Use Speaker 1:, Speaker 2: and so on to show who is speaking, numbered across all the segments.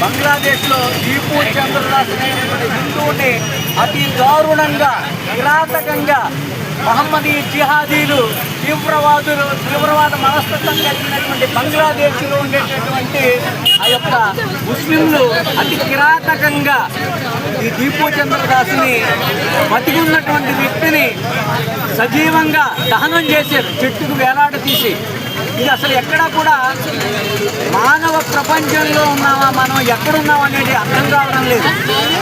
Speaker 1: బంగ్లాదేశ్లో దీపు చంద్రదాస్ అనేటువంటి హిందువుని అతి దారుణంగా కిరాతకంగా మహమ్మదీ జిహాదీలు తీవ్రవాదులు తీవ్రవాద మనస్తత్వం కలిగినటువంటి బంగ్లాదేశ్లో ఉండేటటువంటి ఆ యొక్క ముస్లింలు అతి కిరాతకంగా ఈ దీపు చంద్రదాస్ని బతికి ఉన్నటువంటి వ్యక్తిని సజీవంగా దహనం చేశారు చెట్టుకు వేలాడ తీసి ఇది అసలు ఎక్కడా కూడా మానవ ప్రపంచంలో ఉన్నామా మనం? ఎక్కడున్నాం అనేది అర్థం కావడం లేదు.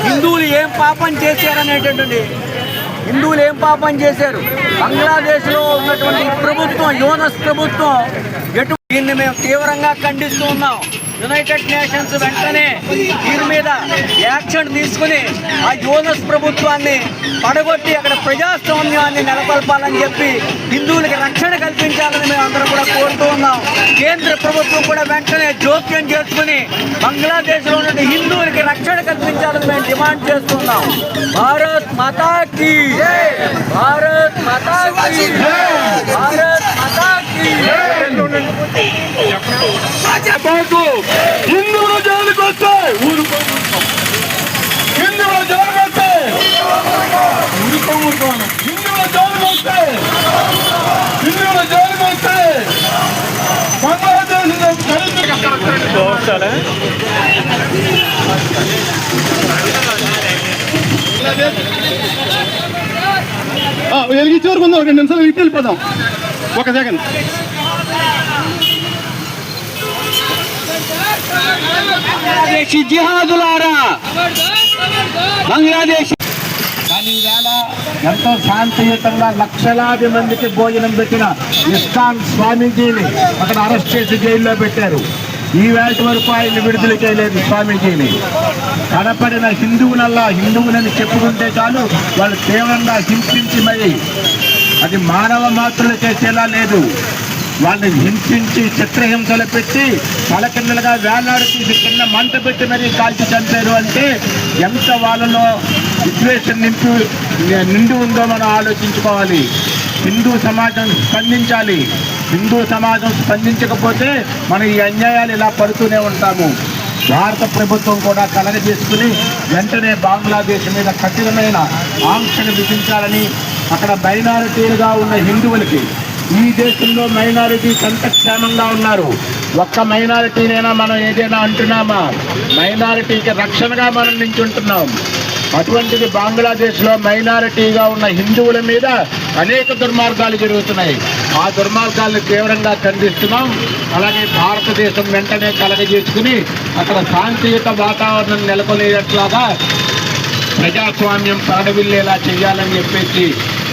Speaker 1: హిందువులు ఏం పాపం చేశారనేటటువంటి హిందువులు ఏం పాపం చేశారు? బంగ్లాదేశ్లో ఉన్నటువంటి ప్రభుత్వం యోనస్ ప్రభుత్వం ఎటు దీన్ని మేము తీవ్రంగా ఖండిస్తూ ఉన్నాం. యునైటెడ్ నేషన్స్ వెంటనే దీని మీద యాక్షన్ తీసుకుని ఆ యోనస్ ప్రభుత్వాన్ని పడగొట్టి అక్కడ ప్రజాస్వామ్యాన్ని నెలకొల్పాలని చెప్పి హిందువులకి రక్షణ కల్పించాలని మేము అందరం కూడా కోరుతూ ఉన్నాం. కేంద్ర ప్రభుత్వం కూడా వెంటనే జోక్యం చేసుకుని బంగ్లాదేశ్లో ఉన్న హిందువులకి రక్షణ కల్పించాలని మేము డిమాండ్ చేస్తున్నాం. భారత్ మాతాకి భారత్ మాతాకి భారత్ మాతాకి
Speaker 2: మాకు హిందువుల జోలికి వస్తే ఊరుకో హిందువుల జోలికి వస్తే ఊరుకో ఊరుకోను హిందువుల జోలికి వస్తే హిందువుల జోలికి వస్తే బంగ్లాదేశ్ వెలిగించే వరకు ఉందాం రెండు నిమిషాలు ఇటు వెళ్ళిపోదాం ఒక సెకండ్
Speaker 1: బంగ్లాదేశీ జిహాదులారా. బంగ్లాదేశ్
Speaker 3: కానీ ఈవేళ ఎంతో శాంతియుతంగా లక్షలాది మందికి భోజనం పెట్టిన ఇస్కాన్ స్వామీజీని అక్కడ అరెస్ట్ చేసి జైల్లో పెట్టారు. ఈ వేళ వరకు ఆయన విడుదల చేయలేదు స్వామీజీని. కనపడిన హిందువులల్లా హిందువులని చెప్పుకుంటే చాలు వాళ్ళు తీవ్రంగా హింసించి మరి అది మానవ మాతృలు చేసేలా లేదు. వాళ్ళని హింసించి చిత్రహింసలు పెట్టి తలకిందలుగా వేలాడు తీసి కింద మంట పెట్టి మరీ కాల్చి చంపారు అంటే ఎంత వాళ్ళలో సిచ్యువేషన్ నింపి నిండి ఉందో మనం ఆలోచించుకోవాలి. హిందూ సమాజం స్పందించాలి. హిందూ సమాజం స్పందించకపోతే మనం ఈ అన్యాయాలు ఇలా పడుతూనే ఉంటాము. భారత ప్రభుత్వం కూడా కలగజేసుకుని వెంటనే బంగ్లాదేశ్ మీద కఠినమైన ఆంక్షను విధించాలని అక్కడ మైనారిటీలుగా ఉన్న హిందువులకి ఈ దేశంలో మైనారిటీస్ అంత క్షేమంగా ఉన్నారు. ఒక్క మైనారిటీనైనా మనం ఏదైనా అంటున్నామా? మైనారిటీకి రక్షణగా మనం నించుంటున్నాం. అటువంటిది బంగ్లాదేశ్లో మైనారిటీగా ఉన్న హిందువుల మీద అనేక దుర్మార్గాలు జరుగుతున్నాయి. ఆ దుర్మార్గాలను తీవ్రంగా ఖండిస్తున్నాం. అలాగే భారతదేశం వెంటనే కలగజేసుకుని అక్కడ శాంతియుత వాతావరణం నెలకొనేట్లాగా ప్రజాస్వామ్యం ప్రాణవిల్లేలా చేయాలని చెప్పేసి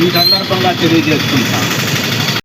Speaker 3: ఈ సందర్భంగా తెలియజేసుకుంటాం